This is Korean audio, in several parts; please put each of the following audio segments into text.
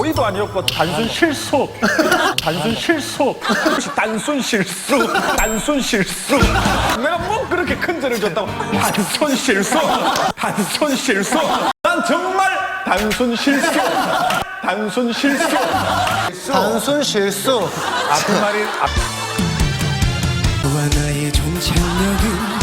고의도 아니었고 단순 실수. 단순 실수. 단순 실수. 단순 실수. 내가 뭐 그렇게 큰 죄를 졌다고. 단순 실수. 단순 실수. 난 정말 단순 실수. 단순 실수. 단순 실수. 아픈 말이 아, 너와 나의 종착역은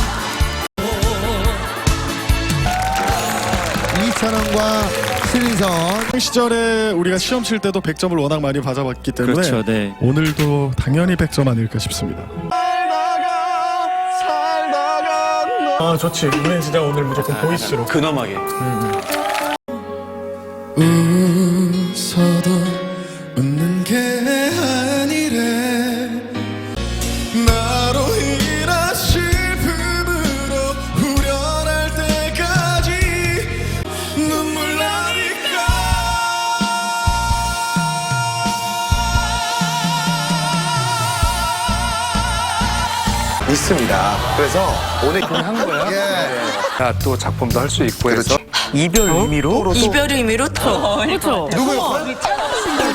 이찬원과 신인선. 시절에 우리가 시험 칠 때도 100점을 워낙 많이 받아봤기 때문에 그렇죠, 네. 오늘도 당연히 100점 아닐까 싶습니다. 아 좋지. 우리는 진짜 오늘 무조건 보이스로. 근엄하게. 웃어도 있습니다. 그래서 오늘 한 거야. 예. 또 작품도 할 수 있고 해서 이별 의미로 이별의 의미로 또 그렇죠. 누구요?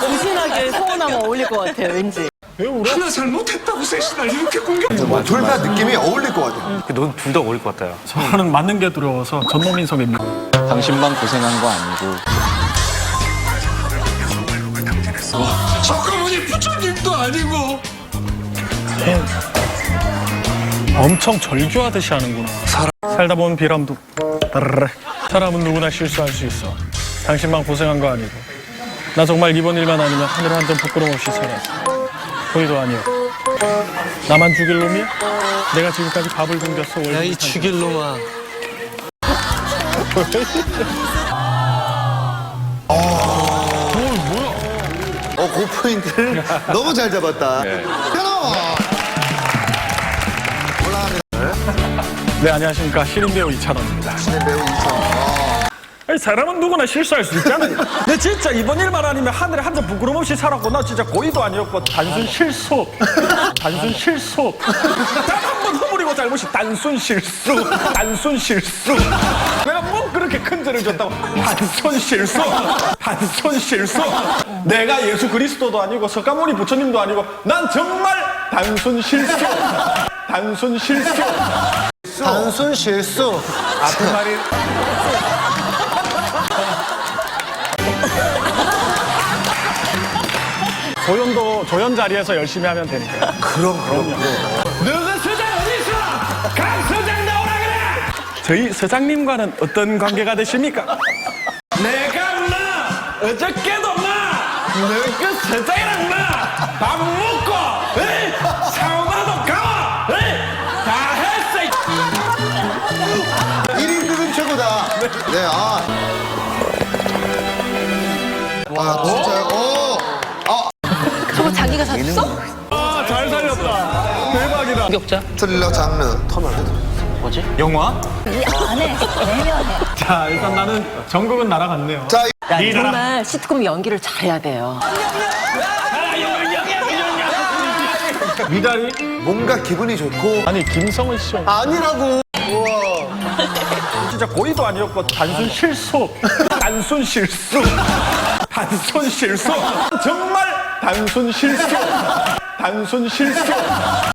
조신하게 서운하면 어울릴 것 같아요, 왠지. 하나 잘못했다고 셋이나 이렇게 공격 둘다 느낌이 어울릴 것 같아요. 넌 둘 다 어울릴 것 같아요. 저는 맞는 게 두려워서 전노민성입니다. 당신만 고생한 거 아니고 작가분이 부처님도 아니고 엄청 절규하듯이 하는구나. 살다 보면 비람도 따르르. 사람은 누구나 실수할 수 있어. 당신만 고생한 거 아니고. 나 정말 이번 일만 아니면 하늘 한 점 부끄럼 없이 살았어. 거의도 아니야. 나만 죽일 놈이야? 내가 지금까지 밥을 굶겼어. 월급 이 죽일 놈아. 어, 그 포인트를 너무 잘 잡았다. 현호! 네 안녕하십니까 신인 배우 이찬원입니다. 신의 배우 이찬원. 아니, 사람은 누구나 실수할 수 있잖아요. 내 진짜 이번 일만 아니면 하늘에 한 점 부끄럼 없이 살았고 나 진짜 고의도 아니었고 단순 실수. 단순 실수. 딱한번 허물이고 잘못이 단순 실수. 단순 실수. 내가 뭐 그렇게 큰 죄를 졌다고. 단순 실수. 단순 실수. 내가 예수 그리스도도 아니고 석가모니 부처님도 아니고 난 정말 단순 실수. 단순 실수. 단순 실수. 아픈 말이 조연도 조연 자리에서 열심히 하면 되니까. 그럼, 그럼, 그럼. 너그 서장 어디 있어? 강 서장 나오라 그래! 저희 서장님과는 어떤 관계가 되십니까? 내가 마 어저께도 마너그 서장이랑 마밥 먹고 네, 아. 아, 진짜요? 오! 저거 자기가 샀어? 아, 잘 살렸다. 대박이다. 스릴러 장르. 영화? 자, 일단 나는 전국은 날아갔네요. 자, 야, 리더라. 정말 시트콤 연기를 잘해야 돼요. 미달이? 뭔가 기분이 좋고. 아니, 김성은 씨. 아니라고. 진짜 고의도 아니었고 단순 실수. 단순 실수. 단순 실수. 정말 단순 실수. 단순 실수.